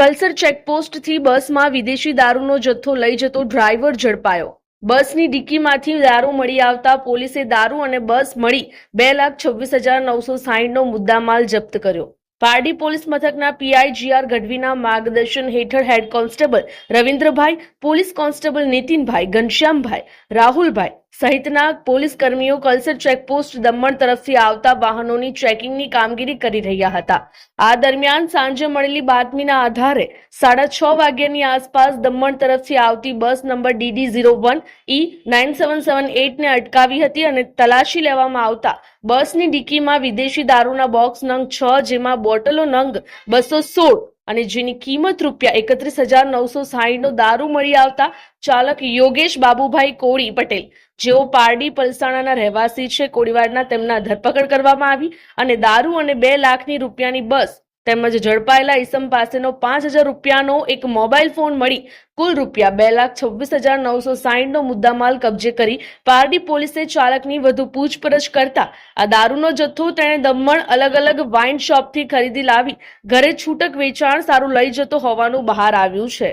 કલ્સર ચેકપોસ્ટથી બસમાં વિદેશી દારૂનો જથ્થો લઈ જતો ડ્રાઈવર ઝડપાયો. બસની ડીકીમાંથી દારૂ મળી આવતા પોલીસે દારૂ અને બસ મળી બે લાખ છવ્વીસ હજાર નવસો સાહીઠનો મુદ્દામાલ જપ્ત કર્યો. પારડી પોલીસ મથકના પીઆઈ જીઆર ગઢવીના માર્ગદર્શન હેઠળ head constable Ravindrabhai, police constable Nitinbhai, Ghanshyambhai, Rahulbhai સહિતના પોલીસ કર્મીઓ કલસર ચેકપોસ્ટ દમણ તરફથી આવતા વાહનોની ચેકિંગની કામગીરી કરી રહ્યા હતા. આ દરમિયાન સાંજે મળેલી બાતમીના આધારે સાડા છ વાગ્યાની આસપાસ દમણ તરફથી આવતી bus number DD zero one E nine seven seven એટને અટકાવી હતી અને તલાશી લેવામાં આવતા બસની ડીકીમાં વિદેશી દારૂના બોક્સ નંગ છ, જેમાં બોટલો નંગ બસો સોળ અને જેની કિંમત રૂપિયા એકત્રીસ હજાર નવસો સાહીઠનો દારૂ મળી આવતા ચાલક યોગેશ બાબુભાઈ કોળી પટેલ. જેઓ પારડી પલસાણાના રહેવાસી છે, કોળીવાડના તેમના ધરપકડ કરવામાં આવી અને દારૂ અને બે લાખની રૂપિયાની બસ તેમજ ઝડપાયેલા ઈસમ પાસેનો પાંચ હજાર રૂપિયાનો એક મોબાઈલ ફોન મળી કુલ રૂપિયા બે લાખ છવ્વીસ હજાર નવસો સાહીઠનો મુદ્દામાલ કબજે કરી પારડી પોલીસે ચાલકની વધુ પૂછપરછ કરતા આ દારૂનો જથ્થો તેણે દમણ અલગ અલગ વાઇન શોપથી ખરીદી લાવી. ઘરે છૂટક વેચાણ સારું લઈ જતો હોવાનું બહાર આવ્યું છે.